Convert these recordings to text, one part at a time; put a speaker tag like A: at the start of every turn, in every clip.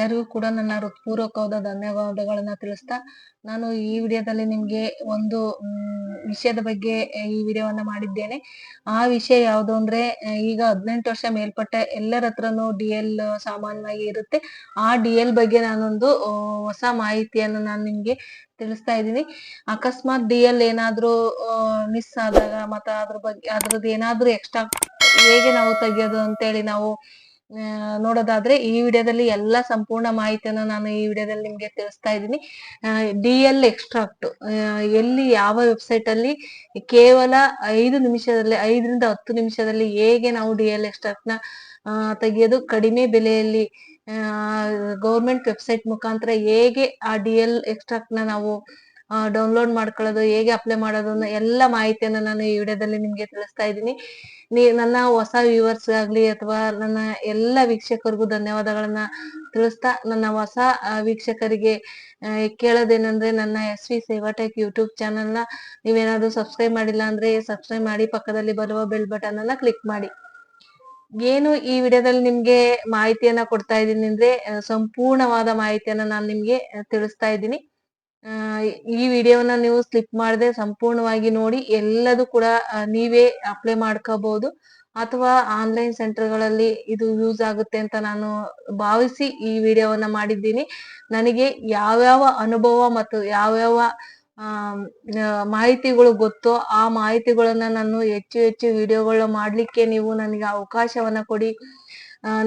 A: ಎಲ್ಲರಿಗೂ ಕೂಡ ನನ್ನ ಹೃತ್ಪೂರ್ವಕವಾದ ಧನ್ಯವಾದಗಳನ್ನ ತಿಳಿಸ್ತಾ ನಾನು ಈ ವಿಡಿಯೋದಲ್ಲಿ ನಿಮ್ಗೆ ಒಂದು ವಿಷಯದ ಬಗ್ಗೆ ಈ ವಿಡಿಯೋವನ್ನ ಮಾಡಿದ್ದೇನೆ. ಆ ವಿಷಯ ಯಾವುದು ಅಂದ್ರೆ, ಈಗ ಹದಿನೆಂಟು ವರ್ಷ ಮೇಲ್ಪಟ್ಟ ಎಲ್ಲರ ಹತ್ರನೂ ಡಿ ಎಲ್ ಸಾಮಾನ್ಯವಾಗಿ ಇರುತ್ತೆ. ಆ ಡಿ ಎಲ್ ಬಗ್ಗೆ ನಾನೊಂದು ಹೊಸ ಮಾಹಿತಿಯನ್ನು ನಾನು ನಿಮ್ಗೆ ತಿಳಿಸ್ತಾ ಇದ್ದೀನಿ. ಅಕಸ್ಮಾತ್ ಡಿ ಎಲ್ ಏನಾದ್ರೂ ಮಿಸ್ ಆದಾಗ ಮತ್ತೆ ಅದ್ರ ಬಗ್ಗೆ, ಅದ್ರದ್ದು ಏನಾದ್ರೂ ಎಕ್ಸ್ಟ್ರಾ ಹೇಗೆ ನಾವು ತೆಗಿಯೋದು ಅಂತೇಳಿ ನಾವು ನೋಡೋದಾದ್ರೆ ಈ ವಿಡಿಯೋದಲ್ಲಿ ಎಲ್ಲ ಸಂಪೂರ್ಣ ಮಾಹಿತಿಯನ್ನು ನಾನು ಈ ವಿಡಿಯೋದಲ್ಲಿ ನಿಮ್ಗೆ ತಿಳಿಸ್ತಾ ಇದ್ದೀನಿ. ಡಿ ಎಲ್ ಎಕ್ಸ್ಟ್ರಾಕ್ಟ್ ಎಲ್ಲಿ ಯಾವ ವೆಬ್ಸೈಟ್ ಅಲ್ಲಿ ಕೇವಲ ಐದು ನಿಮಿಷದಲ್ಲಿ, ಐದರಿಂದ ಹತ್ತು ನಿಮಿಷದಲ್ಲಿ ಹೇಗೆ ನಾವು ಡಿ ಎಲ್ ಎಕ್ಸ್ಟ್ರಾಕ್ಟ್ನ ತೆಗೆಯೋದು, ಕಡಿಮೆ ಬೆಲೆಯಲ್ಲಿ ಗೌರ್ಮೆಂಟ್ ವೆಬ್ಸೈಟ್ ಮುಖಾಂತರ ಹೇಗೆ ಆ ಡಿ ಎಲ್ ಎಕ್ಸ್ಟ್ರಾಕ್ಟ್ನ ನಾವು ಡೌನ್ಲೋಡ್ ಮಾಡ್ಕೊಳ್ಳೋದು, ಹೇಗೆ ಅಪ್ಲೈ ಮಾಡೋದು ಅನ್ನೋ ಎಲ್ಲ ಮಾಹಿತಿಯನ್ನ ನಾನು ಈ ವಿಡಿಯೋದಲ್ಲಿ ನಿಮ್ಗೆ ತಿಳಿಸ್ತಾ ಇದ್ದೀನಿ. ನೀ, ನನ್ನ ಹೊಸ ವ್ಯೂವರ್ಸ್ ಆಗ್ಲಿ ಅಥವಾ ನನ್ನ ಎಲ್ಲ ವೀಕ್ಷಕರಿಗೂ ಧನ್ಯವಾದಗಳನ್ನ ತಿಳಿಸ್ತಾ, ನನ್ನ ಹೊಸ ವೀಕ್ಷಕರಿಗೆ ಕೇಳೋದೇನಂದ್ರೆ ನನ್ನ ಎಸ್ ವಿ ಸೇವಾಟೆಕ್ ಯೂಟ್ಯೂಬ್ ಚಾನೆಲ್ನ ನೀವೇನಾದ್ರೂ ಸಬ್ಸ್ಕ್ರೈಬ್ ಮಾಡಿಲ್ಲ ಅಂದ್ರೆ ಸಬ್ಸ್ಕ್ರೈಬ್ ಮಾಡಿ, ಪಕ್ಕದಲ್ಲಿ ಬರುವ ಬೆಲ್ ಬಟನ್ ಅನ್ನ ಕ್ಲಿಕ್ ಮಾಡಿ. ಏನು ಈ ವಿಡಿಯೋದಲ್ಲಿ ನಿಮ್ಗೆ ಮಾಹಿತಿಯನ್ನ ಕೊಡ್ತಾ ಇದ್ದೀನಿ ಅಂದ್ರೆ ಸಂಪೂರ್ಣವಾದ ಮಾಹಿತಿಯನ್ನ ನಾನು ನಿಮ್ಗೆ ತಿಳಿಸ್ತಾ ಇದ್ದೀನಿ. ಈ ವಿಡಿಯೋನ ನೀವು ಸ್ಲಿಪ್ ಮಾಡದೆ ಸಂಪೂರ್ಣವಾಗಿ ನೋಡಿ, ಎಲ್ಲದೂ ಕೂಡ ನೀವೇ ಅಪ್ಲೈ ಮಾಡ್ಕೋಬಹುದು ಅಥವಾ ಆನ್ಲೈನ್ ಸೆಂಟರ್ಗಳಲ್ಲಿ ಇದು ಯೂಸ್ ಆಗುತ್ತೆ ಅಂತ ನಾನು ಭಾವಿಸಿ ಈ ವಿಡಿಯೋವನ್ನ ಮಾಡಿದ್ದೀನಿ. ನನಗೆ ಯಾವ್ಯಾವ ಅನುಭವ ಮತ್ತು ಯಾವ್ಯಾವ ಮಾಹಿತಿಗಳು ಗೊತ್ತೋ ಆ ಮಾಹಿತಿಗಳನ್ನ ನಾನು ಹೆಚ್ಚು ಹೆಚ್ಚು ವಿಡಿಯೋಗಳು ಮಾಡ್ಲಿಕ್ಕೆ ನೀವು ನನಗೆ ಅವಕಾಶವನ್ನ ಕೊಡಿ.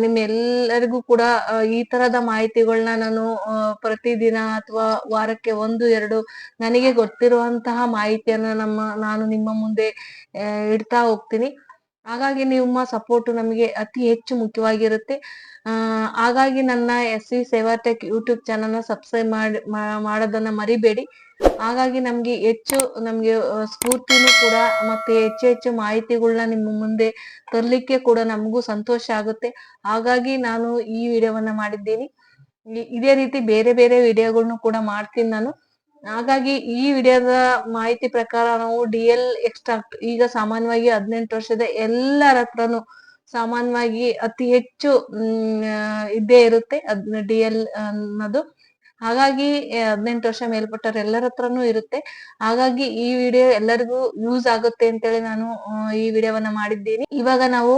A: ನಿಮ್ಮೆಲ್ಲರಿಗೂ ಕೂಡ ಈ ತರದ ಮಾಹಿತಿಗಳನ್ನ ನಾನು ಪ್ರತಿದಿನ ಅಥವಾ ವಾರಕ್ಕೆ ಒಂದು, ಎರಡು ನನಗೆ ಗೊತ್ತಿರುವಂತಹ ಮಾಹಿತಿಯನ್ನ ನಮ್ಮ, ನಾನು ನಿಮ್ಮ ಮುಂದೆ ಇಡ್ತಾ ಹೋಗ್ತೀನಿ. ಹಾಗಾಗಿ ನಿಮ್ಮ ಸಪೋರ್ಟ್ ನಮಗೆ ಅತಿ ಹೆಚ್ಚು ಮುಖ್ಯವಾಗಿರುತ್ತೆ. ಹಾಗಾಗಿ ನನ್ನ ಎಸ್ ವಿ ಸೇವಾಟೆಕ್ ಯೂಟ್ಯೂಬ್ ಚಾನಲ್ನ ಸಬ್ಸ್ಕ್ರೈಬ್ ಮಾಡಿ ಮಾಡೋದನ್ನ ಮರಿಬೇಡಿ. ಹಾಗಾಗಿ ನಮ್ಗೆ ಹೆಚ್ಚು, ನಮ್ಗೆ ಸ್ಫೂರ್ತಿನೂ ಕೂಡ ಮತ್ತೆ ಹೆಚ್ಚು ಹೆಚ್ಚು ಮಾಹಿತಿಗಳನ್ನ ನಿಮ್ಮ ಮುಂದೆ ತರ್ಲಿಕ್ಕೆ ಕೂಡ ನಮಗೂ ಸಂತೋಷ ಆಗುತ್ತೆ. ಹಾಗಾಗಿ ನಾನು ಈ ವಿಡಿಯೋವನ್ನ ಮಾಡಿದ್ದೀನಿ. ಇದೇ ರೀತಿ ಬೇರೆ ಬೇರೆ ವಿಡಿಯೋಗಳನ್ನು ಕೂಡ ಮಾಡ್ತೀನಿ ನಾನು. ಹಾಗಾಗಿ ಈ ವಿಡಿಯೋದ ಮಾಹಿತಿ ಪ್ರಕಾರ ನಾವು ಡಿ ಎಲ್ ಎಕ್ಸ್ಟ್ರಾಕ್ಟ್, ಈಗ ಸಾಮಾನ್ಯವಾಗಿ ಹದಿನೆಂಟು ವರ್ಷದ ಎಲ್ಲರ ಹತ್ರನು ಸಾಮಾನ್ಯವಾಗಿ ಅತಿ ಹೆಚ್ಚು ಇದ್ದೇ ಇರುತ್ತೆ. ಡಿ ಎಲ್ ಅನ್ನೋದು. ಹಾಗಾಗಿ ಹದಿನೆಂಟು ವರ್ಷ ಮೇಲ್ಪಟ್ಟವ್ರ ಎಲ್ಲರ ಹತ್ರನೂ ಇರುತ್ತೆ. ಹಾಗಾಗಿ ಈ ವಿಡಿಯೋ ಎಲ್ಲರಿಗೂ ಯೂಸ್ ಆಗುತ್ತೆ ಅಂತೇಳಿ ನಾನು ಈ ವಿಡಿಯೋವನ್ನ ಮಾಡಿದ್ದೀನಿ. ಇವಾಗ ನಾವು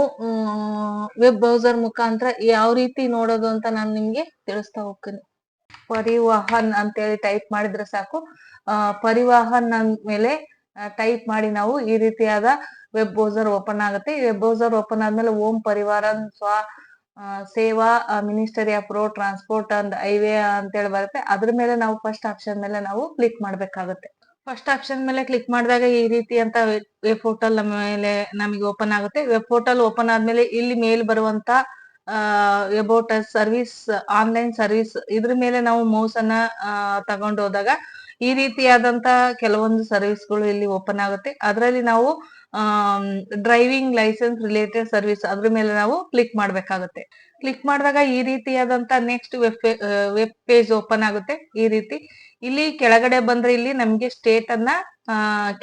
A: ವೆಬ್ ಬ್ರೌಸರ್ ಮುಖಾಂತರ ಯಾವ ರೀತಿ ನೋಡೋದು ಅಂತ ನಾನು ನಿಮ್ಗೆ ತಿಳಿಸ್ತಾ ಹೋಗ್ತೀನಿ. ಪರಿವಾಹನ್ ಅಂತೇಳಿ ಟೈಪ್ ಮಾಡಿದ್ರೆ ಸಾಕು. ಪರಿವಾಹನ್ ಮೇಲೆ ಟೈಪ್ ಮಾಡಿ ನಾವು ಈ ರೀತಿಯಾದ ವೆಬ್ ಬ್ರೌಸರ್ ಓಪನ್ ಆಗುತ್ತೆ. ವೆಬ್ ಬ್ರೌಸರ್ ಓಪನ್ ಆದ್ಮೇಲೆ ಓಂ ಪರಿವಾರನ್ ಸ್ವ Sewa ministry of road transport and highway ಅಂತೇಳಿ ಬರುತ್ತೆ. ಅದ್ರ ಮೇಲೆ ನಾವು ಫಸ್ಟ್ ಆಪ್ಷನ್ ಮೇಲೆ ನಾವು ಕ್ಲಿಕ್ ಮಾಡ್ಬೇಕಾಗುತ್ತೆ. ಫಸ್ಟ್ ಆಪ್ಷನ್ ಮೇಲೆ ಕ್ಲಿಕ್ ಮಾಡಿದಾಗ ಈ ರೀತಿ ಅಂತ ವೆಬ್ ಪೋರ್ಟಲ್ ನಮ್ಮ ಮೇಲೆ ನಮಗೆ ಓಪನ್ ಆಗುತ್ತೆ. ವೆಬ್ ಪೋರ್ಟಲ್ ಓಪನ್ ಆದ್ಮೇಲೆ ಇಲ್ಲಿ ಮೇಲ್ ಬರುವಂತ ಅಬೌಟ್ ಸರ್ವಿಸ್ ಆನ್ಲೈನ್ ಸರ್ವಿಸ್ ಇದ್ರ ಮೇಲೆ ನಾವು ಮೌಸ್ ಅನ್ನ ಆ, ತಗೊಂಡು ಹೋದಾಗ ಈ ರೀತಿಯಾದಂತ ಕೆಲವೊಂದು ಸರ್ವಿಸ್ಗಳು ಇಲ್ಲಿ ಓಪನ್ ಆಗುತ್ತೆ. ಅದರಲ್ಲಿ ನಾವು ಡ್ರೈವಿಂಗ್ ಲೈಸೆನ್ಸ್ ರಿಲೇಟೆಡ್ ಸರ್ವಿಸ್ ಅದ್ರ ಮೇಲೆ ನಾವು ಕ್ಲಿಕ್ ಮಾಡ್ಬೇಕಾಗುತ್ತೆ. ಕ್ಲಿಕ್ ಮಾಡಿದಾಗ ಈ ರೀತಿಯಾದಂತ next web web page open ಆಗುತ್ತೆ. ಈ ರೀತಿ. ಇಲ್ಲಿ ಕೆಳಗಡೆ ಬಂದ್ರೆ ಇಲ್ಲಿ ನಮ್ಗೆ ಸ್ಟೇಟ್ ಅನ್ನ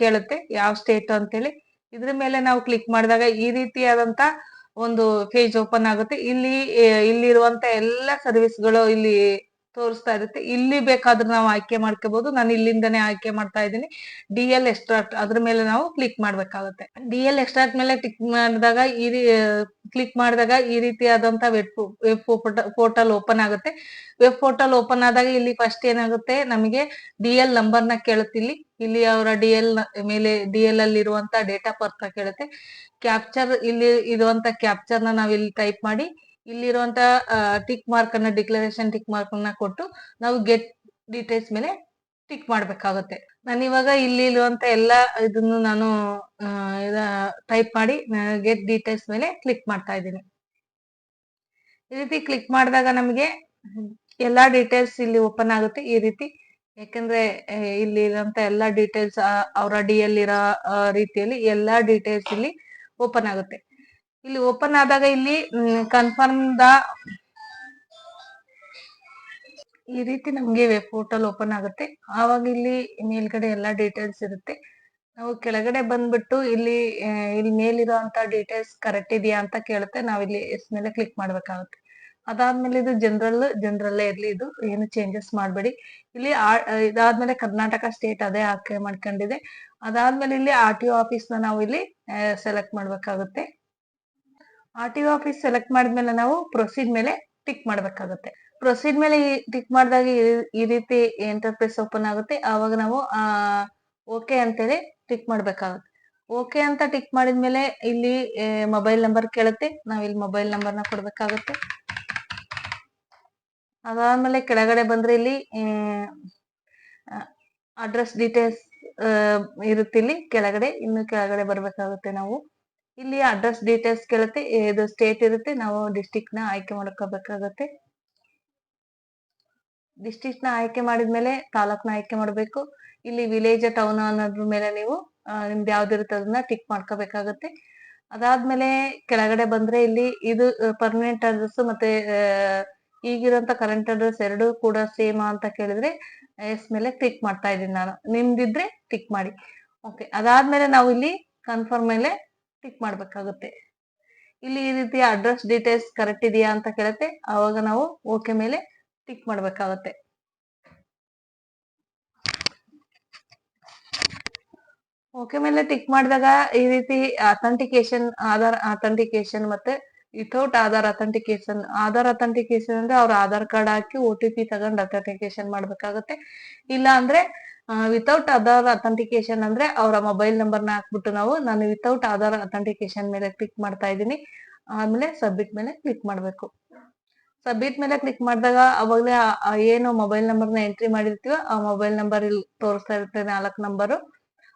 A: ಕೇಳುತ್ತೆ. ಯಾವ ಸ್ಟೇಟ್ ಅಂತೇಳಿ. ಇದ್ರ ಮೇಲೆ ನಾವು ಕ್ಲಿಕ್ ಮಾಡಿದಾಗ ಈ ರೀತಿಯಾದಂತ ಒಂದು ಪೇಜ್ ಓಪನ್ ಆಗುತ್ತೆ. ಇಲ್ಲಿ ಇಲ್ಲಿರುವಂತ ಎಲ್ಲ ಸರ್ವಿಸ್ಗಳು ಇಲ್ಲಿ ತೋರಿಸ್ತಾ ಇರುತ್ತೆ. ಇಲ್ಲಿ ಬೇಕಾದ್ರೆ ನಾವು ಆಯ್ಕೆ ಮಾಡ್ಕೋಬಹುದು ನಾನು ಇಲ್ಲಿಂದನೇ ಆಯ್ಕೆ ಮಾಡ್ತಾ ಇದ್ದೀನಿ. ಡಿ ಎಲ್ ಎಕ್ಸ್ಟ್ರಾಕ್ಟ್ ಅದ್ರ ಮೇಲೆ ನಾವು ಕ್ಲಿಕ್ ಮಾಡ್ಬೇಕಾಗುತ್ತೆ. ಡಿ ಎಲ್ ಎಕ್ಸ್ಟ್ರಾಕ್ಟ್ ಮೇಲೆ ಕ್ಲಿಕ್ ಮಾಡಿದಾಗ ಈ ಕ್ಲಿಕ್ ಮಾಡಿದಾಗ ಈ ರೀತಿಯಾದಂತ ವೆಬ್ ವೆಬ್ ಪೋರ್ಟಲ್ ಓಪನ್ ಆಗುತ್ತೆ. ವೆಬ್ ಪೋರ್ಟಲ್ ಓಪನ್ ಆದಾಗ ಇಲ್ಲಿ ಫಸ್ಟ್ ಏನಾಗುತ್ತೆ? ನಮಗೆ ಡಿ ಎಲ್ ನಂಬರ್ನ ಕೇಳುತ್ತೆ ಇಲ್ಲಿ. ಅವರ ಡಿ ಎಲ್ ಮೇಲೆ ಡಿ ಎಲ್ ಅಲ್ಲಿ ಇರುವಂತ ಡೇಟ್ ಬರ್ತ್ ಕೇಳುತ್ತೆ. ಕ್ಯಾಪ್ಚರ್, ಇಲ್ಲಿ ಇರುವಂತ ಕ್ಯಾಪ್ಚರ್ನ ನಾವಿಲ್ಲಿ ಟೈಪ್ ಮಾಡಿ ಇಲ್ಲಿರುವಂತ ಟಿಕ್ ಮಾರ್ಕ್ ಅನ್ನ ಡಿಕ್ಲರೇಷನ್ ಟಿಕ್ ಮಾರ್ಕ್ ಅನ್ನ ಕೊಟ್ಟು ನಾವು ಗೆಟ್ ಡೀಟೇಲ್ಸ್ ಮೇಲೆ ಟಿಕ್ ಮಾಡ್ಬೇಕಾಗುತ್ತೆ. ನಾನು ಇವಾಗ ಇಲ್ಲಿ ಇರುವಂತ ಎಲ್ಲಾ ಇದನ್ನು ನಾನು ಟೈಪ್ ಮಾಡಿ ಗೆಟ್ ಡೀಟೇಲ್ಸ್ ಮೇಲೆ ಕ್ಲಿಕ್ ಮಾಡ್ತಾ ಇದ್ದೀನಿ. ಈ ರೀತಿ ಕ್ಲಿಕ್ ಮಾಡಿದಾಗ ನಮಗೆ ಎಲ್ಲಾ ಡೀಟೇಲ್ಸ್ ಇಲ್ಲಿ ಓಪನ್ ಆಗುತ್ತೆ ಈ ರೀತಿ. ಯಾಕಂದ್ರೆ ಇಲ್ಲಿ ಇರುವಂತ ಎಲ್ಲಾ ಡೀಟೇಲ್ಸ್ ಅವರ ಡಿ ರೀತಿಯಲ್ಲಿ ಎಲ್ಲಾ ಡೀಟೇಲ್ಸ್ ಇಲ್ಲಿ ಓಪನ್ ಆಗುತ್ತೆ. ಇಲ್ಲಿ ಓಪನ್ ಆದಾಗ ಇಲ್ಲಿ ಕನ್ಫರ್ಮ್ ದ ಈ ರೀತಿ ನಮ್ಗೆ ವೆಬ್ ಪೋರ್ಟಲ್ ಓಪನ್ ಆಗುತ್ತೆ. ಆವಾಗ ಇಲ್ಲಿ ಮೇಲ್ಗಡೆ ಎಲ್ಲಾ ಡೀಟೇಲ್ಸ್ ಇರುತ್ತೆ. ನಾವು ಕೆಳಗಡೆ ಬಂದ್ಬಿಟ್ಟು ಇಲ್ಲಿ ಇಲ್ಲಿ ಮೇಲಿರುವಂತ ಡೀಟೇಲ್ಸ್ ಕರೆಕ್ಟ್ ಇದೆಯಾ ಅಂತ ಕೇಳುತ್ತೆ. ನಾವಿಲ್ಲಿ ಎಸ್ ಮೇಲೆ ಕ್ಲಿಕ್ ಮಾಡ್ಬೇಕಾಗುತ್ತೆ. ಅದಾದ್ಮೇಲೆ ಇದು ಜನರಲ್ ಜನರಲ್ಲೇ ಇರ್ಲಿ. ಇದು ಏನು ಚೇಂಜಸ್ ಮಾಡಬೇಡಿ. ಇಲ್ಲಿ ಇದಾದ್ಮೇಲೆ ಕರ್ನಾಟಕ ಸ್ಟೇಟ್ ಅದೇ ಆಯ್ಕೆ ಮಾಡ್ಕೊಂಡಿದೆ ಅದಾದ್ಮೇಲೆ ಇಲ್ಲಿ ಆರ್ ಟಿ ಒ ಆಫೀಸ್ ನಾವು ಇಲ್ಲಿ ಸೆಲೆಕ್ಟ್ ಮಾಡ್ಬೇಕಾಗುತ್ತೆ. ಆರ್ ಟಿ ಆಫೀಸ್ ಸೆಲೆಕ್ಟ್ ಮಾಡಿದ್ಮೇಲೆ ನಾವು ಪ್ರೊಸೀಡ್ ಮೇಲೆ ಟಿಕ್ ಮಾಡ್ಬೇಕಾಗುತ್ತೆ. ಪ್ರೊಸೀಡ್ ಮೇಲೆ ಟಿಕ್ ಮಾಡಿದಾಗ ಈ- ರೀತಿ ಎಂಟರ್ಪ್ರೈಸ್ ಓಪನ್ ಆಗುತ್ತೆ. ಆವಾಗ ನಾವು ಓಕೆ ಅಂತೇಳಿ ಟಿಕ್ ಮಾಡ್ಬೇಕಾಗುತ್ತೆ. ಓಕೆ ಅಂತ ಟಿಕ್ ಮಾಡಿದ್ಮೇಲೆ ಇಲ್ಲಿ ಮೊಬೈಲ್ ನಂಬರ್ ಕೇಳುತ್ತೆ. ನಾವ್ ಇಲ್ಲಿ ಮೊಬೈಲ್ ನಂಬರ್ನ ಕೊಡ್ಬೇಕಾಗುತ್ತೆ. ಅದಾದ್ಮೇಲೆ ಕೆಳಗಡೆ ಬಂದ್ರೆ ಇಲ್ಲಿ ಅಡ್ರೆಸ್ ಡೀಟೇಲ್ಸ್ ಇರುತ್ತೆ ಇಲ್ಲಿ ಕೆಳಗಡೆ, ಇನ್ನು ಕೆಳಗಡೆ ಬರ್ಬೇಕಾಗುತ್ತೆ ನಾವು. ಇಲ್ಲಿ ಅಡ್ರೆಸ್ ಡೀಟೇಲ್ಸ್ ಕೇಳುತ್ತೆ, ಇದು ಸ್ಟೇಟ್ ಇರುತ್ತೆ, ನಾವು ಡಿಸ್ಟಿಕ್ ಆಯ್ಕೆ ಮಾಡ್ಕೋಬೇಕಾಗತ್ತೆ. ಡಿಸ್ಟಿಕ್ನ ಆಯ್ಕೆ ಮಾಡಿದ್ಮೇಲೆ ತಾಲೂಕ್ನ ಆಯ್ಕೆ ಮಾಡಬೇಕು. ಇಲ್ಲಿ ವಿಲೇಜ್ ಟೌನ್ ಅನ್ನೋದ್ರ ಮೇಲೆ ನೀವು ನಿಮ್ದು ಯಾವ್ದಿರುತ್ತೆ ಅದನ್ನ ಟಿಕ್ ಮಾಡ್ಕೋಬೇಕಾಗತ್ತೆ. ಅದಾದ್ಮೇಲೆ ಕೆಳಗಡೆ ಬಂದ್ರೆ ಇಲ್ಲಿ ಇದು ಪರ್ಮನೆಂಟ್ ಅಡ್ರೆಸ್ ಮತ್ತೆ ಈಗಿರೋಂತ ಕರೆಂಟ್ ಅಡ್ರೆಸ್ ಎರಡು ಕೂಡ ಸೇಮ್ ಅಂತ ಕೇಳಿದ್ರೆ ಎಸ್ ಮೇಲೆ ಕ್ಲಿಕ್ ಮಾಡ್ತಾ ಇದ್ದೀನಿ ನಾನು. ನಿಮ್ದಿದ್ರೆ ಟಿಕ್ ಮಾಡಿ. ಓಕೆ ಅದಾದ್ಮೇಲೆ ನಾವು ಇಲ್ಲಿ ಕನ್ಫರ್ಮ್ ಮೇಲೆ ಟಿಕ್ ಮಾಡ್ಬೇಕಾಗುತ್ತೆ. ಇಲ್ಲಿ ಈ ರೀತಿ ಅಡ್ರೆಸ್ ಡೀಟೇಲ್ಸ್ ಕರೆಕ್ಟ್ ಇದೆಯಾ ಅಂತ ಕೇಳುತ್ತೆ. ಆವಾಗ ನಾವು ಓಕೆ ಮೇಲೆ ಟಿಕ್ ಮಾಡ್ಬೇಕಾಗುತ್ತೆ. ಓಕೆ ಮೇಲೆ ಟಿಕ್ ಮಾಡಿದಾಗ ಈ ರೀತಿ ಅಥೆಂಟಿಕೇಶನ್ ಆಧಾರ್ ಅಥೆಂಟಿಕೇಶನ್ ಮತ್ತೆ without Aadhaar authentication Aadhaar authentication ಅಂದ್ರೆ ಅವ್ರ ಆಧಾರ್ ಕಾರ್ಡ್ ಹಾಕಿ ಒ ಟಿ ಪಿ ತಗೊಂಡ್ ಅಥೆಂಟಿಕೇಶನ್ ಮಾಡ್ಬೇಕಾಗುತ್ತೆ. ಇಲ್ಲ ಅಂದ್ರೆ ವಿತೌಟ್ ಆಧಾರ್ ಅಥೆಂಟಿಕೇಶನ್ ಅಂದ್ರೆ ಅವರ ಮೊಬೈಲ್ ನಂಬರ್ನ ಹಾಕ್ಬಿಟ್ಟು ನಾವು ನಾನು ವಿತೌಟ್ ಆಧಾರ್ ಅಥೆಂಟಿಕೇಶನ್ ಮೇಲೆ ಕ್ಲಿಕ್ ಮಾಡ್ತಾ ಇದ್ದೀನಿ. ಆಮೇಲೆ ಸಬ್ಮಿಟ್ ಮೇಲೆ ಕ್ಲಿಕ್ ಮಾಡಬೇಕು. ಸಬ್ಮಿಟ್ ಮೇಲೆ ಕ್ಲಿಕ್ ಮಾಡಿದಾಗ ಅವಾಗಲೇ ಏನು ಮೊಬೈಲ್ ನಂಬರ್ನ ಎಂಟ್ರಿ ಮಾಡಿರ್ತೀವೋ ಆ ಮೊಬೈಲ್ ನಂಬರ್ ಇಲ್ಲಿ ತೋರಿಸ್ತಾ ಇರುತ್ತೆ ನಾಲ್ಕು ನಂಬರು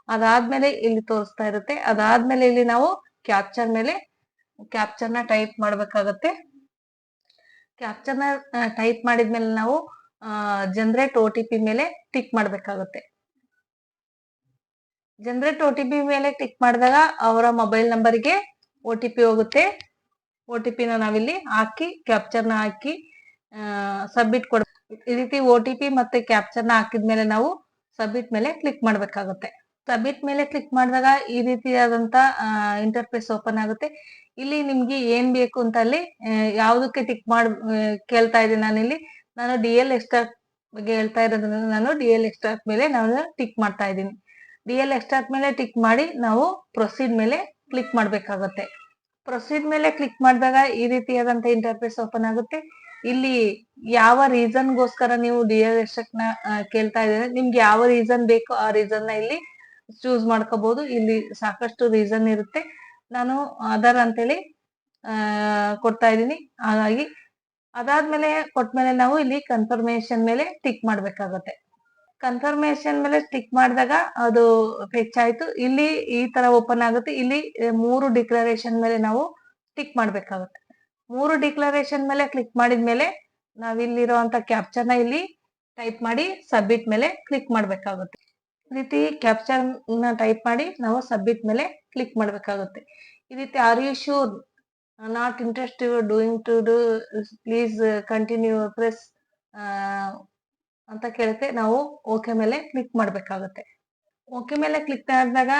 A: ಅದಾದ್ಮೇಲೆ ಇಲ್ಲಿ ತೋರಿಸ್ತಾ ಇರುತ್ತೆ. ಅದಾದ್ಮೇಲೆ ಇಲ್ಲಿ ನಾವು ಕ್ಯಾಪ್ಚರ್ ಮೇಲೆ ಕ್ಯಾಪ್ಚರ್ನ ಟೈಪ್ ಮಾಡ್ಬೇಕಾಗತ್ತೆ. ಕ್ಯಾಪ್ಚರ್ನ ಟೈಪ್ ಮಾಡಿದ್ಮೇಲೆ ನಾವು ಜನರೇಟ್ ಒ ಟಿ ಮೇಲೆ ಟಿಕ್ ಮಾಡ್ಬೇಕಾಗುತ್ತೆ. ಜನರೇಟ್ ಒ ಟಿ ಪಿ ಮೇಲೆ ಟಿಕ್ ಮಾಡಿದಾಗ ಅವರ ಮೊಬೈಲ್ ನಂಬರ್ಗೆ ಒ ಟಿ ಹೋಗುತ್ತೆ. ಒ ಟಿ ಪಿನ ನಾವಿಲ್ಲಿ ಹಾಕಿ ನ ಹಾಕಿ ಸಬ್ಮಿಟ್ ಕೊಡ್, ಈ ರೀತಿ ಒ ಟಿ ಪಿ ಮತ್ತೆ ಕ್ಯಾಪ್ಚರ್ನ ಹಾಕಿದ್ಮೇಲೆ ನಾವು ಸಬ್ಮಿಟ್ ಮೇಲೆ ಕ್ಲಿಕ್ ಮಾಡ್ಬೇಕಾಗುತ್ತೆ. ಸಬ್ಮಿಟ್ ಮೇಲೆ ಕ್ಲಿಕ್ ಮಾಡಿದಾಗ ಈ ರೀತಿಯಾದಂತ ಇಂಟರ್ಫೇಸ್ ಓಪನ್ ಆಗುತ್ತೆ. ಇಲ್ಲಿ ನಿಮ್ಗೆ ಏನ್ ಬೇಕು ಅಂತ ಅಲ್ಲಿ ಯಾವುದಕ್ಕೆ ಟಿಕ್ ಮಾಡ್ ಕೇಳ್ತಾ ಇದ್ದೀನಿ ನಾನಿಲ್ಲಿ. ನಾನು ಡಿ ಎಲ್ ಎಕ್ಸ್ಟ್ರಾಕ್ಟ್ ಬಗ್ಗೆ ಹೇಳ್ತಾ ಇರೋದ್ರಿಂದ ನಾನು ಡಿ ಎಲ್ ಎಕ್ಸ್ಟ್ರಾಕ್ಟ್ ಮೇಲೆ ನಾನು ಟಿಕ್ ಮಾಡ್ತಾ ಇದ್ದೀನಿ. ಡಿ ಎಲ್ ಎಕ್ಸ್ಟ್ರಾಕ್ಟ್ ಮೇಲೆ ಟಿಕ್ ಮಾಡಿ ನಾವು ಪ್ರೊಸೀಡ್ ಮೇಲೆ ಕ್ಲಿಕ್ ಮಾಡಬೇಕಾಗುತ್ತೆ. ಪ್ರೊಸೀಡ್ ಮೇಲೆ ಕ್ಲಿಕ್ ಮಾಡಿದಾಗ ಈ ರೀತಿಯಾದಂತ ಇಂಟರ್ಫೇಸ್ ಓಪನ್ ಆಗುತ್ತೆ. ಇಲ್ಲಿ ಯಾವ ರೀಸನ್ ಗೋಸ್ಕರ ನೀವು ಡಿ ಎಲ್ ಎಕ್ಸ್ಟ್ರಾಕ್ಟ್ನ ಕೇಳ್ತಾ ಇದ್ದೀರಾ? ನಿಮ್ಗೆ ಯಾವ ರೀಸನ್ ಬೇಕೋ ಆ ರೀಸನ್ನ ಇಲ್ಲಿ ಚೂಸ್ ಮಾಡ್ಕೋಬಹುದು ಇಲ್ಲಿ ಸಾಕಷ್ಟು ರೀಸನ್ ಇರುತ್ತೆ. ನಾನು ಆಧಾರ್ ಅಂತೇಳಿ ಕೊಡ್ತಾ ಇದ್ದೀನಿ. ಹಾಗಾಗಿ ಅದಾದ್ಮೇಲೆ ಕೊಟ್ಮೇಲೆ ನಾವು ಇಲ್ಲಿ ಕನ್ಫರ್ಮೇಶನ್ ಮೇಲೆ ಟಿಕ್ ಮಾಡ್ಬೇಕಾಗತ್ತೆ. ಕನ್ಫರ್ಮೇಶನ್ ಮೇಲೆ ಟಿಕ್ ಮಾಡಿದಾಗ ಅದು ಫೆಚ್ ಆಯ್ತು ಇಲ್ಲಿ ಈ ತರ ಓಪನ್ ಆಗುತ್ತೆ. ಇಲ್ಲಿ ಮೂರು ಡಿಕ್ಲರೇಷನ್ ಮೇಲೆ ನಾವು ಟಿಕ್ ಮಾಡ್ಬೇಕಾಗುತ್ತೆ. ಮೂರು ಡಿಕ್ಲರೇಷನ್ ಮೇಲೆ ಕ್ಲಿಕ್ ಮಾಡಿದ್ಮೇಲೆ ನಾವಿಲ್ಲಿರುವಂತ ಕ್ಯಾಪ್ಚರ್ನ ಇಲ್ಲಿ ಟೈಪ್ ಮಾಡಿ ಸಬ್ಮಿಟ್ ಮೇಲೆ ಕ್ಲಿಕ್ ಮಾಡ್ಬೇಕಾಗುತ್ತೆ. ರೀತಿ ಕ್ಯಾಪ್ಚರ್ನ ಟೈಪ್ ಮಾಡಿ ನಾವು ಸಬ್ಮಿಟ್ ಮೇಲೆ ಕ್ಲಿಕ್ ಮಾಡ್ಬೇಕಾಗುತ್ತೆ. ಈ ರೀತಿ are you sure not interest doing to do please continue press ಅಂತ ಕೇಳುತ್ತೆ. ನಾವು ಓಕೆ ಮೇಲೆ ಕ್ಲಿಕ್ ಮಾಡಬೇಕಾಗುತ್ತೆ. ಓಕೆ ಮೇಲೆ ಕ್ಲಿಕ್ ಮಾಡಿದಾಗ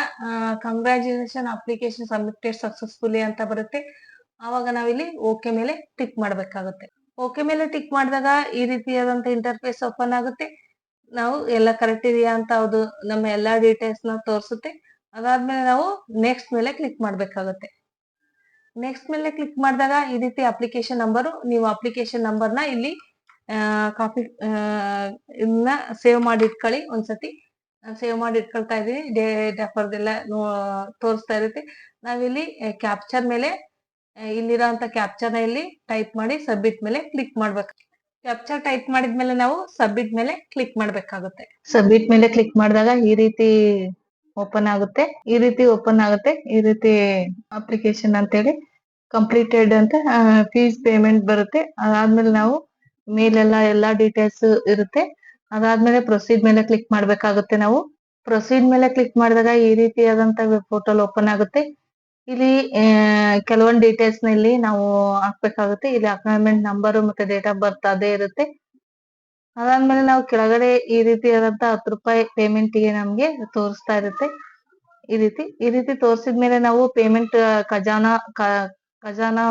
A: ಕಂಗ್ರ್ಯಾಚುಲೇಷನ್ ಅಪ್ಲಿಕೇಶನ್ ಸಬ್ಮಿಟೆಡ್ ಸಕ್ಸಸ್ಫುಲಿ ಅಂತ ಬರುತ್ತೆ. ಆವಾಗ ನಾವಿಲ್ಲಿ ಓಕೆ ಮೇಲೆ ಟಿಕ್ ಮಾಡಬೇಕಾಗುತ್ತೆ. ಓಕೆ ಮೇಲೆ ಟಿಕ್ ಮಾಡಿದಾಗ ಈ ರೀತಿಯಾದಂತ ಇಂಟರ್ಫೇಸ್ ಓಪನ್ ಆಗುತ್ತೆ. ನಾವು ಎಲ್ಲ ಕರೆಕ್ಟ್ ಇದೆಯಾ ಅಂತ ಅದು ನಮ್ಮ ಎಲ್ಲಾ ಡೀಟೇಲ್ಸ್ನ ತೋರಿಸುತ್ತೆ. ಅದಾದ್ಮೇಲೆ ನಾವು ನೆಕ್ಸ್ಟ್ ಮೇಲೆ ಕ್ಲಿಕ್ ಮಾಡ್ಬೇಕಾಗುತ್ತೆ. ನೆಕ್ಸ್ಟ್ ಮೇಲೆ ಕ್ಲಿಕ್ ಮಾಡಿದಾಗ ಈ ರೀತಿ ಅಪ್ಲಿಕೇಶನ್ ನಂಬರ್ ನೀವು ಅಪ್ಲಿಕೇಶನ್ ನಂಬರ್ನ ಇಲ್ಲಿ ಕಾಪಿ ಇದನ್ನ ಸೇವ್ ಮಾಡಿ ಇಟ್ಕೊಳ್ಳಿ ಒಂದ್ಸತಿ. ಸೇವ್ ಮಾಡಿ ಇಟ್ಕೊಳ್ತಾ ಇದೀನಿ ಡೇಟ್ ಆಫ್ ಎಲ್ಲ ತೋರಿಸ್ತಾ ಇರುತ್ತೆ. ನಾವಿಲ್ಲಿ ಕ್ಯಾಪ್ಚರ್ ಮೇಲೆ ಇಲ್ಲಿರೋ ಇಲ್ಲಿರೋಂತ ಕ್ಯಾಪ್ಚರ್ ಇಲ್ಲಿ ಟೈಪ್ ಮಾಡಿ ಸಬ್ಮಿಟ್ ಮೇಲೆ ಕ್ಲಿಕ್ ಮಾಡ್ಬೇಕು. ಕ್ಯಾಪ್ಚರ್ ಟೈಪ್ ಮಾಡಿದ್ಮೇಲೆ ನಾವು ಸಬ್ಮಿಟ್ ಮೇಲೆ ಕ್ಲಿಕ್ ಮಾಡ್ಬೇಕಾಗುತ್ತೆ. ಸಬ್ಮಿಟ್ ಮೇಲೆ ಕ್ಲಿಕ್ ಮಾಡಿದಾಗ ಈ ರೀತಿ ಓಪನ್ ಆಗುತ್ತೆ. ಈ ರೀತಿ ಓಪನ್ ಆಗುತ್ತೆ. ಈ ರೀತಿ ಅಪ್ಲಿಕೇಶನ್ ಅಂತೇಳಿ ಕಂಪ್ಲೀಟೆಡ್ ಅಂತ ಫೀಸ್ ಪೇಮೆಂಟ್ ಬರುತ್ತೆ. ಅದಾದ್ಮೇಲೆ ನಾವು ಮೇಲೆಲ್ಲ ಎಲ್ಲಾ ಡೀಟೇಲ್ಸ್ ಇರುತ್ತೆ. ಅದಾದ್ಮೇಲೆ ಪ್ರೊಸೀಡ್ ಮೇಲೆ ಕ್ಲಿಕ್ ಮಾಡ್ಬೇಕಾಗುತ್ತೆ ನಾವು. ಪ್ರೊಸೀಡ್ ಮೇಲೆ ಕ್ಲಿಕ್ ಮಾಡಿದಾಗ ಈ ರೀತಿಯಾದಂತ ಪೋರ್ಟಲ್ ಓಪನ್ ಆಗುತ್ತೆ. ಇಲ್ಲಿ ಕೆಲವೊಂದು ಡೀಟೇಲ್ಸ್ನಲ್ಲಿ ನಾವು ಹಾಕ್ಬೇಕಾಗುತ್ತೆ. ಇಲ್ಲಿ ಅಪಾಯಿಂಟ್ಮೆಂಟ್ ನಂಬರ್ ಮತ್ತೆ ಡೇಟ್ ಆಫ್ ಬರ್ತ್ ಅದೇ ಇರುತ್ತೆ. ಅದಾದ್ಮೇಲೆ ನಾವು ಕೆಳಗಡೆ ಈ ರೀತಿ ಆದಂತ ಹತ್ತು ರೂಪಾಯಿ ಪೇಮೆಂಟ್ಗೆ ನಮ್ಗೆ ತೋರಿಸ್ತಾ ಇರುತ್ತೆ. ಈ ರೀತಿ ಈ ರೀತಿ ತೋರಿಸಿದ್ಮೇಲೆ ನಾವು ಪೇಮೆಂಟ್ ಖಜಾನಾ ಖಜಾನಾ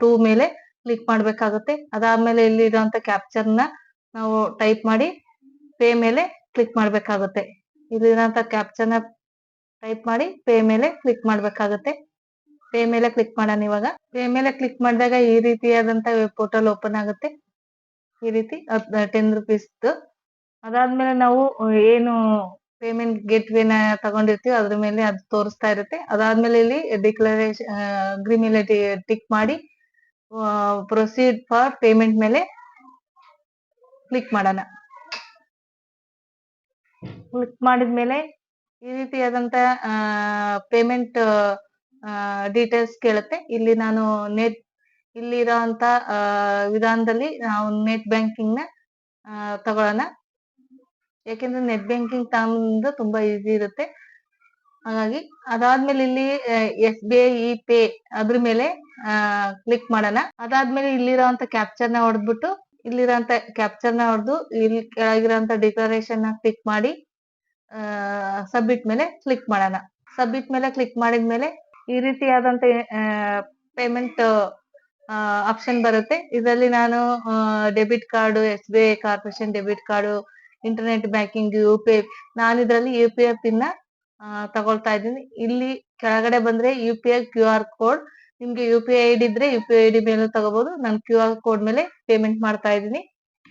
A: ಟೂ ಮೇಲೆ ಕ್ಲಿಕ್ ಮಾಡ್ಬೇಕಾಗುತ್ತೆ. ಅದಾದ್ಮೇಲೆ ಇಲ್ಲಿ ಇರುವಂತ ಕ್ಯಾಪ್ಚರ್ನ ನಾವು ಟೈಪ್ ಮಾಡಿ ಪೇ ಮೇಲೆ ಕ್ಲಿಕ್ ಮಾಡ್ಬೇಕಾಗುತ್ತೆ. ಇಲ್ಲಿರುವಂತ ಕ್ಯಾಪ್ಚರ್ನ ಟೈಪ್ ಮಾಡಿ ಪೇ ಮೇಲೆ ಕ್ಲಿಕ್ ಮಾಡ್ಬೇಕಾಗುತ್ತೆ. ಪೇ ಮೇಲೆ ಕ್ಲಿಕ್ ಮಾಡೋಣ ಇವಾಗ. ಪೇ ಮೇಲೆ ಕ್ಲಿಕ್ ಮಾಡಿದಾಗ ಈ ರೀತಿಯಾದಂತ ವೆಬ್ ಪೋರ್ಟಲ್ ಓಪನ್ ಆಗುತ್ತೆ. ಈ ರೀತಿ ಟೆನ್ ರುಪೀಸ್ ಅದಾದ್ಮೇಲೆ ನಾವು ಏನು ಪೇಮೆಂಟ್ ಗೇಟ್ ವೇನ ತಗೊಂಡಿರ್ತೀವಿ, ಅದ್ರ ಮೇಲೆ ಅದು ತೋರಿಸ್ತಾ ಇರುತ್ತೆ. ಅದಾದ್ಮೇಲೆ ಇಲ್ಲಿ ಡಿಕ್ಲರೇಷನ್ ಅಗ್ರಿ ಮೇಲೆ ಟಿಕ್ ಮಾಡಿ ಪ್ರೊಸೀಡ್ ಫಾರ್ ಪೇಮೆಂಟ್ ಮೇಲೆ ಕ್ಲಿಕ್ ಮಾಡೋಣ. ಕ್ಲಿಕ್ ಮಾಡಿದ್ಮೇಲೆ ಈ ರೀತಿಯಾದಂತ ಪೇಮೆಂಟ್ ಡೀಟೇಲ್ಸ್ ಕೇಳುತ್ತೆ. ಇಲ್ಲಿ ನಾನು ನೆಟ್ ಇಲ್ಲಿರೋಂತ ವಿಧಾನದಲ್ಲಿ ನಾವು ನೆಟ್ ಬ್ಯಾಂಕಿಂಗ್ನ ತಗೊಳ್ಳೋಣ. ಯಾಕೆಂದ್ರೆ ನೆಟ್ ಬ್ಯಾಂಕಿಂಗ್ ತಗೊಂಡು ತುಂಬಾ ಈಸಿ ಇರುತ್ತೆ. ಹಾಗಾಗಿ ಅದಾದ್ಮೇಲೆ ಇಲ್ಲಿ ಎಸ್ ಬಿ ಐ ಪೇ ಅದ್ರ ಮೇಲೆ ಕ್ಲಿಕ್ ಮಾಡೋಣ. ಅದಾದ್ಮೇಲೆ ಇಲ್ಲಿರೋಂತ ಕ್ಯಾಪ್ಚರ್ನ ಹೊಡೆದ್ಬಿಟ್ಟು ಇಲ್ಲಿರೋಂತ ಕ್ಯಾಪ್ಚರ್ನ ಹೊಡೆದು, ಇಲ್ಲಿ ಕೆಳಗಿರೋಂತ ಡಿಕ್ಲರೇಷನ್ನ ಕ್ಲಿಕ್ ಮಾಡಿ ಸಬ್ಮಿಟ್ ಮೇಲೆ ಕ್ಲಿಕ್ ಮಾಡೋಣ. ಸಬ್ಮಿಟ್ ಮೇಲೆ ಕ್ಲಿಕ್ ಮಾಡಿದ್ಮೇಲೆ ಈ ರೀತಿಯಾದಂತ ಪೇಮೆಂಟ್ ಆಪ್ಷನ್ ಬರುತ್ತೆ. ಇದರಲ್ಲಿ ನಾನು debit card S B I corporation debit card internet banking U P I ನಾನು ಇದರಲ್ಲಿ ಯು ಪಿ ಐ ಪಿನ್ ತಗೊಳ್ತಾ ಇದ್ದೀನಿ. ಇಲ್ಲಿ ಕೆಳಗಡೆ ಬಂದ್ರೆ U P I Q R code ನಿಮ್ಗೆ ಯು ಪಿ ಐ ಐಡಿ ಇದ್ರೆ ಯು ಪಿ ಐ ಐಡಿ ಮೇಲೆ ತಗೋಬಹುದು ನಾನು ಕ್ಯೂ ಆರ್ ಕೋಡ್ ಮೇಲೆ ಪೇಮೆಂಟ್ ಮಾಡ್ತಾ ಇದ್ದೀನಿ.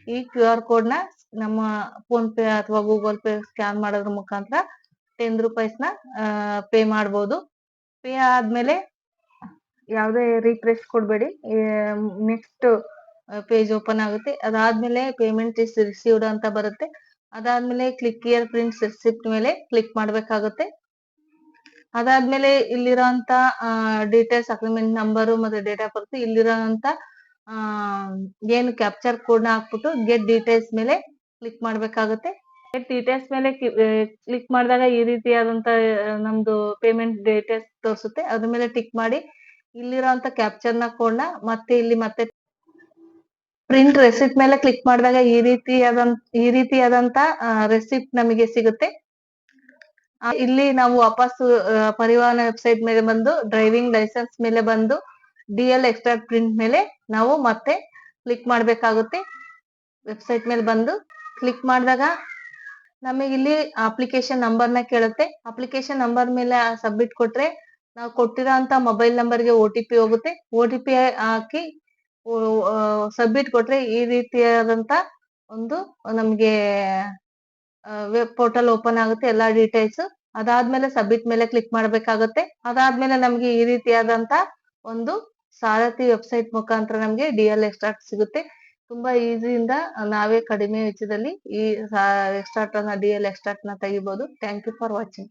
A: ಈ ಕ್ಯೂ ಆರ್ ಕೋಡ್ನ ನಮ್ಮ ಫೋನ್ ಪೇ ಅಥವಾ ಗೂಗಲ್ ಪೇ ಸ್ಕ್ಯಾನ್ ಮಾಡೋದ್ರ ಮುಖಾಂತರ ಟೆನ್ ರುಪೀಸ್ನ ಪೇ ಮಾಡಬಹುದು ಪೇ ಆದ್ಮೇಲೆ ಯಾವುದೇ ರಿಫ್ರೆಶ್ ಕೊಡಬೇಡಿ. ನೆಕ್ಸ್ಟ್ ಪೇಜ್ ಓಪನ್ ಆಗುತ್ತೆ. ಅದಾದ್ಮೇಲೆ ಪೇಮೆಂಟ್ ಇಸ್ ರಿಸೀವ್ಡ್ ಅಂತ ಬರುತ್ತೆ. ಅದಾದ್ಮೇಲೆ ಕ್ಲಿಕ್ ಇಯರ್ ಪ್ರಿಂಟ್ ರಿಸಿಪ್ಟ್ ಮೇಲೆ ಕ್ಲಿಕ್ ಮಾಡ್ಬೇಕಾಗುತ್ತೆ. ಅದಾದ್ಮೇಲೆ ಇಲ್ಲಿರೋಂತ ಡೀಟೇಲ್ಸ್ ಅಗ್ರಿಮೆಂಟ್ ನಂಬರ್ ಮತ್ತೆ ಡೇಟ್ ಆಫ್ ಬರ್ತ್ ಇಲ್ಲಿರೋಂತ ಏನು ಕ್ಯಾಪ್ಚರ್ ಕೋಡ್ನ ಹಾಕ್ಬಿಟ್ಟು ಗೆಟ್ ಡೀಟೇಲ್ಸ್ ಮೇಲೆ ಕ್ಲಿಕ್ ಮಾಡ್ಬೇಕಾಗುತ್ತೆ. ಗೆಟ್ ಡೀಟೇಲ್ಸ್ ಮೇಲೆ ಕ್ಲಿಕ್ ಮಾಡಿದಾಗ ಈ ರೀತಿಯಾದಂತ ನಮ್ದು ಪೇಮೆಂಟ್ ಡೀಟೇಲ್ಸ್ ತೋರಿಸುತ್ತೆ. ಅದ್ರ ಮೇಲೆ ಟಿಕ್ ಮಾಡಿ ಇಲ್ಲಿರೋಂತ ಕ್ಯಾಪ್ಚರ್ನ ಕೋಡ್ ಮತ್ತೆ ಇಲ್ಲಿ ಮತ್ತೆ ಪ್ರಿಂಟ್ ರೆಸಿಪ್ಟ್ ಮೇಲೆ ಕ್ಲಿಕ್ ಮಾಡಿದಾಗ ಈ ರೀತಿಯಾದಂತ ಈ ರೀತಿಯಾದಂತ ರೆಸಿಪ್ಟ್ ನಮಗೆ ಸಿಗುತ್ತೆ. ಇಲ್ಲಿ ನಾವು ವಾಪಸ್ ಪರಿವಹನ ವೆಬ್ಸೈಟ್ ಮೇಲೆ ಬಂದು ಡ್ರೈವಿಂಗ್ ಲೈಸೆನ್ಸ್ ಮೇಲೆ ಬಂದು ಡಿ ಎಲ್ ಎಕ್ಸ್ಟ್ರಾ ಪ್ರಿಂಟ್ ಮೇಲೆ ನಾವು ಮತ್ತೆ ಕ್ಲಿಕ್ ಮಾಡ್ಬೇಕಾಗುತ್ತೆ. ವೆಬ್ಸೈಟ್ ಮೇಲೆ ಬಂದು ಕ್ಲಿಕ್ ಮಾಡಿದಾಗ ನಮಗೆ ಇಲ್ಲಿ ಅಪ್ಲಿಕೇಶನ್ ನಂಬರ್ನ ಕೇಳುತ್ತೆ. ಅಪ್ಲಿಕೇಶನ್ ನಂಬರ್ ಮೇಲೆ ಸಬ್ಮಿಟ್ ಕೊಟ್ರೆ ನಾವು ಕೊಟ್ಟಿರೋ ಅಂತ ಮೊಬೈಲ್ ನಂಬರ್ಗೆ ಗೆ ಟಿ ಹೋಗುತ್ತೆ. ಒ ಹಾಕಿ ಸಬ್ಮಿಟ್ ಕೊಟ್ರೆ ಈ ರೀತಿಯಾದಂತ ಒಂದು ನಮ್ಗೆ ವೆಬ್ ಪೋರ್ಟಲ್ ಓಪನ್ ಆಗುತ್ತೆ ಎಲ್ಲಾ ಡೀಟೇಲ್ಸ್ ಅದಾದ್ಮೇಲೆ ಸಬ್ಮಿಟ್ ಮೇಲೆ ಕ್ಲಿಕ್ ಮಾಡ್ಬೇಕಾಗುತ್ತೆ. ಅದಾದ್ಮೇಲೆ ನಮ್ಗೆ ಈ ರೀತಿಯಾದಂತ ಒಂದು ಸಾರಥಿ ವೆಬ್ಸೈಟ್ ಮುಖಾಂತರ ನಮ್ಗೆ ಡಿ ಎಲ್ ಎಕ್ಸ್ಟ್ರಾಕ್ಟ್ ಸಿಗುತ್ತೆ. ತುಂಬಾ ಈಸಿಯಿಂದ ನಾವೇ ಕಡಿಮೆ ವೆಚ್ಚದಲ್ಲಿ ಈ ಎಕ್ಸ್ಟ್ರಾಕ್ಟ್ ಅನ್ನ ಡಿ ಎಲ್ ಎಕ್ಸ್ಟ್ರಾಕ್ಟ್ನ ತೆಗಿಬಹುದು ಥ್ಯಾಂಕ್ ಯು ಫಾರ್ ವಾಚಿಂಗ್